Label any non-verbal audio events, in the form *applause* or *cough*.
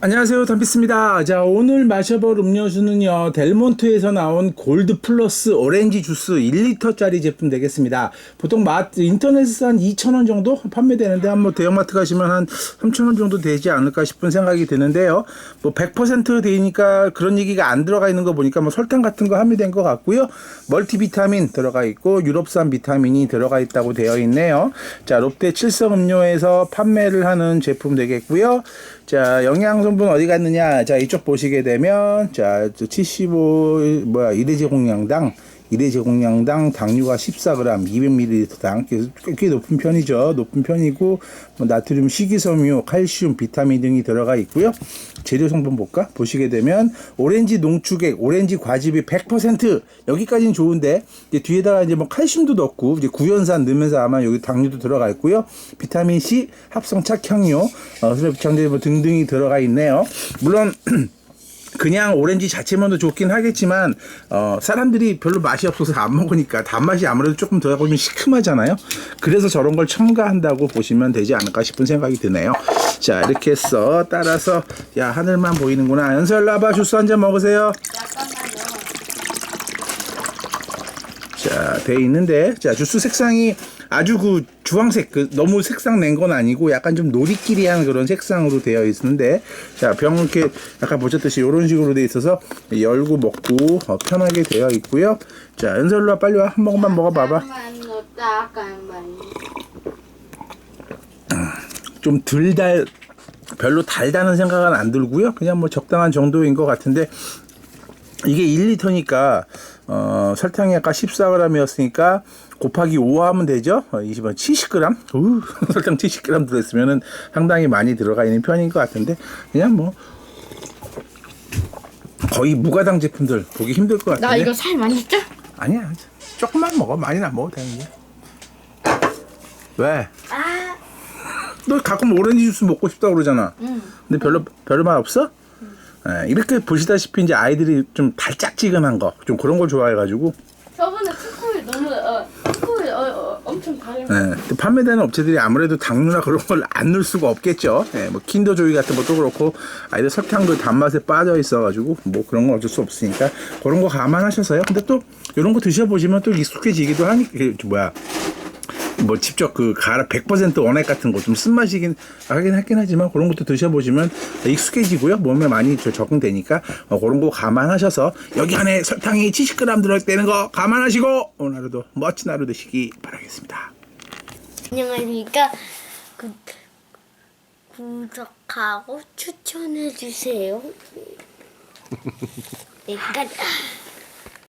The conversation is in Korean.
안녕하세요. 담피스입니다. 자 오늘 마셔볼 음료수는요 델몬트에서 나온 골드 플러스 오렌지 주스 1리터 짜리 제품 되겠습니다. 보통 마트 인터넷에서 한 2,000원 정도 판매되는데 한번 대형마트 가시면 한 3,000원 정도 되지 않을까 싶은 생각이 드는데요. 뭐 100% 되니까 그런 얘기가 안 들어가 있는 거 보니까 뭐 설탕 같은 거 함유된 것 같고요. 멀티비타민 들어가 있고 유럽산 비타민이 들어가 있다고 되어 있네요. 자 롯데 칠성 음료에서 판매를 하는 제품 되겠고요 자 영양 성분 어디 갔느냐? 자 이쪽 보시게 되면 자 75 뭐야 1회 공량당 1회 제공량당 당류가 14g, 200ml당 꽤 높은 편이죠. 높은 편이고 뭐 나트륨, 식이섬유, 칼슘, 비타민 등이 들어가 있고요. 재료 성분 볼까? 보시게 되면 오렌지 농축액, 오렌지 과즙이 100% 여기까지는 좋은데 이제 뒤에다가 이제 뭐 칼슘도 넣고 이제 구연산 넣으면서 아마 여기 당류도 들어가 있고요. 비타민 C, 합성 착향료, 어, 수렵장제 뭐 등등이 들어가 있네요. 물론 *clears throat* 그냥 오렌지 자체만도 좋긴 하겠지만 어, 사람들이 별로 맛이 없어서 안 먹으니까 단맛이 아무래도 조금 들어가면 시큼하잖아요. 그래서 저런 걸 첨가한다고 보시면 되지 않을까 싶은 생각이 드네요. 자 이렇게 해서 따라서 야 하늘만 보이는구나. 연설 라바 주스 한 잔 먹으세요. 자, 돼 있는데, 자, 주스 색상이 아주 그 주황색, 그 너무 색상 낸 건 아니고 약간 좀 노리끼리한 그런 색상으로 되어 있는데, 자, 병 이렇게 약간 보셨듯이 이런 식으로 돼 있어서 열고 먹고 어, 편하게 되어 있고요. 자, 연설로 빨리 와. 한 모금만 먹어봐봐. 잠깐만요, 잠깐만요. 좀덜 달, 별로 달다는 생각은 안 들고요. 그냥 뭐 적당한 정도인 것 같은데, 이게 1리터니까 어, 설탕이 아까 14g이었으니까 곱하기 5 하면 되죠. 어, 20원 70g. 우, *laughs* 설탕 70g 들어있으면은 상당히 많이 들어가 있는 편인 것 같은데 그냥 뭐 거의 무가당 제품들 보기 힘들 것 같은데. 나 이거 살 많이 쪄? 아니야. 조금만 먹어. 많이는 안 먹어도 되는데. 왜? 아, 너 가끔 오렌지 주스 먹고 싶다 그러잖아. 응. 근데 별로 별로 맛 없어? 예, 이렇게 보시다시피 이제 아이들이 좀 달짝지근한 거, 좀 그런 걸 좋아해가지고 저번에 초코를 너무 어, 초코를 어, 어, 엄청 또 판매되는 업체들이 아무래도 당류나 그런 걸 안 넣을 수가 없겠죠. 예, 뭐 킨더조이 같은 것도 그렇고 아이들 설탕도 단맛에 빠져 있어가지고 뭐 그런 건 어쩔 수 없으니까 그런 거 감안하셔서요. 근데 또 이런 거 드셔보시면 또 익숙해지기도 하니 그 뭐야. 뭐 직접 그 가라 100% 원액 같은 거 좀 쓴맛이긴 하긴 하긴 하지만 그런 것도 드셔보시면 익숙해지고요 몸에 많이 저 적응되니까 어, 그런 거 감안하셔서 여기 안에 설탕이 70g 들어있다는 거 감안하시고 오늘 하루도 멋진 하루 되시기 바라겠습니다. 안녕하십니까. 그, 구독하고 추천해 주세요. 약간 *laughs*